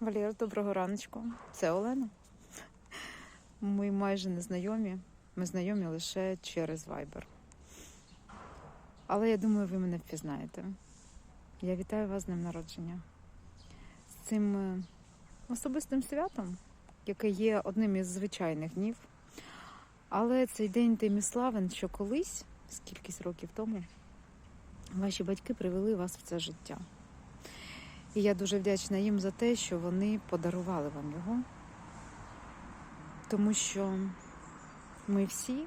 Валєр, доброго раночку. Це Олена. Ми майже не знайомі. Ми знайомі лише через Viber. Але я думаю, ви мене впізнаєте. Я вітаю вас з днем народження. З цим е, особистим святом, яке є одним із звичайних днів. Але цей день тим і славен, що колись, скількись років тому, ваші батьки привели вас в це життя. І я дуже вдячна їм за те, що вони подарували вам його. Тому що ми всі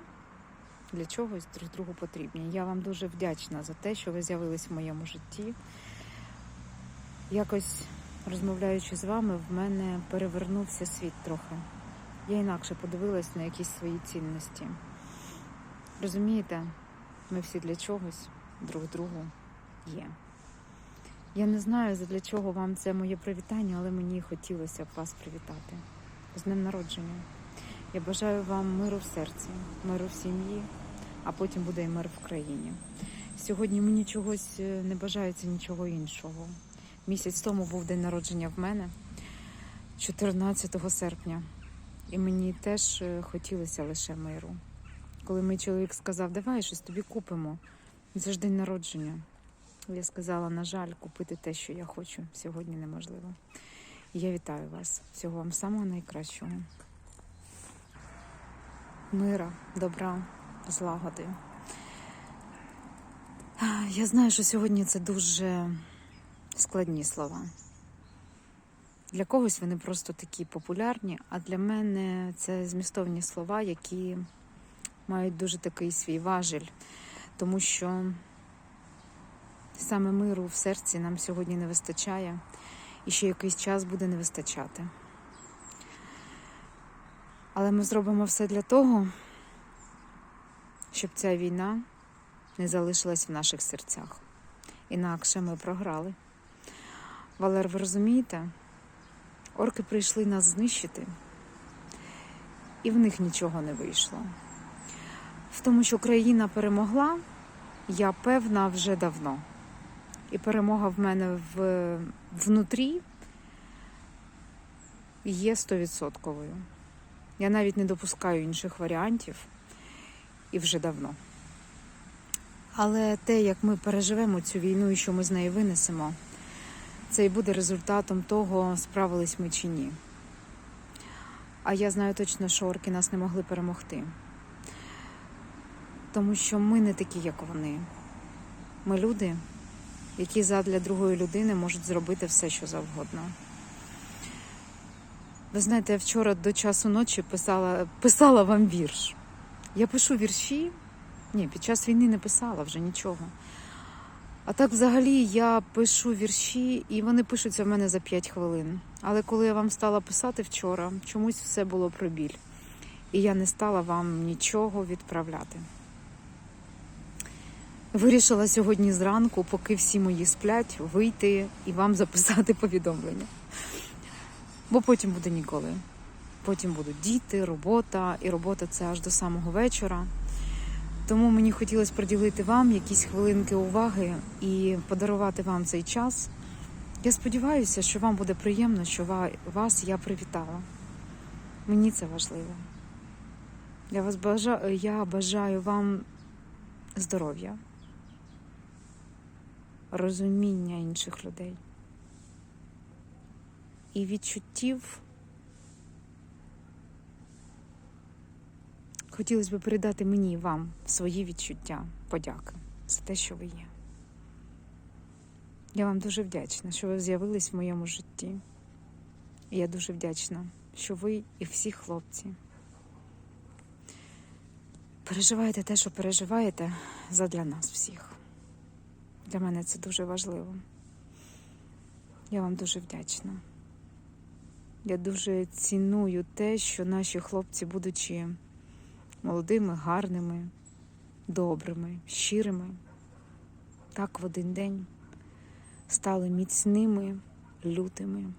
для чогось друг другу потрібні. Я вам дуже вдячна за те, що ви з'явились в моєму житті. Якось розмовляючи з вами, в мене перевернувся світ трохи. Я інакше подивилась на якісь свої цінності. Розумієте, ми всі для чогось друг другу є. Я не знаю, для чого вам це моє привітання, але мені хотілося б вас привітати. З днем народження. Я бажаю вам миру в серці, миру в сім'ї, а потім буде і мир в країні. Сьогодні мені чогось е, не бажається нічого іншого. Місяць тому був день народження в мене, 14 серпня, і мені теж е, хотілося лише миру. Коли мій чоловік сказав, давай щось тобі купимо, це ж день народження. Я сказала, на жаль, купити те, що я хочу, сьогодні неможливо. Я вітаю вас. Всього вам самого найкращого. Мира, добра, злагоди. Я знаю, що сьогодні це дуже складні слова. Для когось вони просто такі популярні, а для мене це змістовні слова, які мають дуже такий свій важіль, тому що саме миру в серці нам сьогодні не вистачає і ще якийсь час буде не вистачати. Але ми зробимо все для того, щоб ця війна не залишилась в наших серцях. Інакше ми програли. Валер, ви розумієте? Орки прийшли нас знищити, і в них нічого не вийшло. В тому, що країна перемогла, я певна вже давно. І перемога в мене в, внутрі є стовідсотковою. Я навіть не допускаю інших варіантів і вже давно. Але те, як ми переживемо цю війну і що ми з неї винесемо, це і буде результатом того, справились ми чи ні. А я знаю точно, що орки нас не могли перемогти. Тому що ми не такі, як вони. Ми люди, які задля другої людини можуть зробити все, що завгодно. Ви знаєте, я вчора до часу ночі писала, писала вам вірш. Я пишу вірші. Ні, під час війни не писала вже нічого. А так, взагалі, я пишу вірші, і вони пишуться в мене за 5 хвилин. Але коли я вам стала писати вчора, чомусь все було про біль. І я не стала вам нічого відправляти. Вирішила сьогодні зранку, поки всі мої сплять, вийти і вам записати повідомлення. Бо потім буде ніколи. Потім будуть діти, робота, і робота це аж до самого вечора. Тому мені хотілося приділити вам якісь хвилинки уваги і подарувати вам цей час. Я сподіваюся, що вам буде приємно, що вас я привітала. Мені це важливо. Я вас бажаю, я бажаю вам здоров'я, розуміння інших людей і відчуттів. Хотілося б передати мені вам свої відчуття, подяки за те, що ви є. Я вам дуже вдячна, що ви з'явились в моєму житті. І я дуже вдячна, що ви і всі хлопці переживаєте те, що переживаєте, задля нас всіх. Для мене це дуже важливо. Я вам дуже вдячна. Я дуже ціную те, що наші хлопці, будучи молодими, гарними, добрими, щирими, так в один день стали міцними, лютими,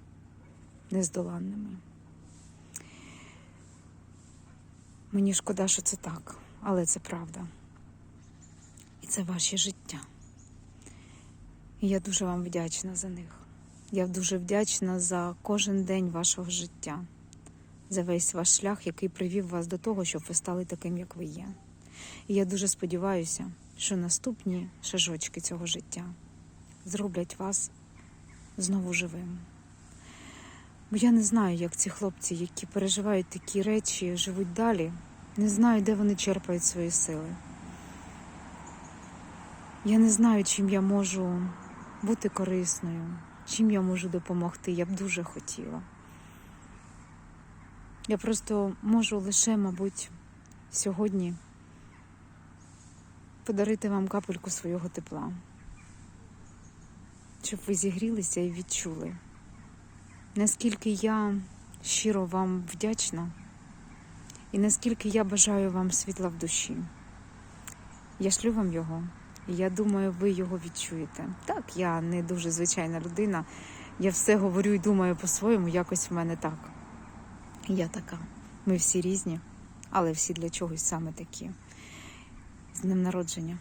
нездоланними. Мені шкода, що це так, але це правда. І це ваше життя. І я дуже вам вдячна за них. Я дуже вдячна за кожен день вашого життя, за весь ваш шлях, який привів вас до того, щоб ви стали таким, як ви є. І я дуже сподіваюся, що наступні шажочки цього життя зроблять вас знову живим. Бо я не знаю, як ці хлопці, які переживають такі речі, живуть далі, не знаю, де вони черпають свої сили. Я не знаю, чим я можу бути корисною, чим я можу допомогти. Я б дуже хотіла. Я просто можу лише, мабуть, сьогодні подарити вам капельку свого тепла, щоб ви зігрілися і відчули, наскільки я щиро вам вдячна і наскільки я бажаю вам світла в душі. Я шлю вам його, я думаю, ви його відчуєте. Так, я не дуже звичайна людина. Я все говорю і думаю по-своєму, якось в мене так. Я така. Ми всі різні, але всі для чогось саме такі. З днем народження.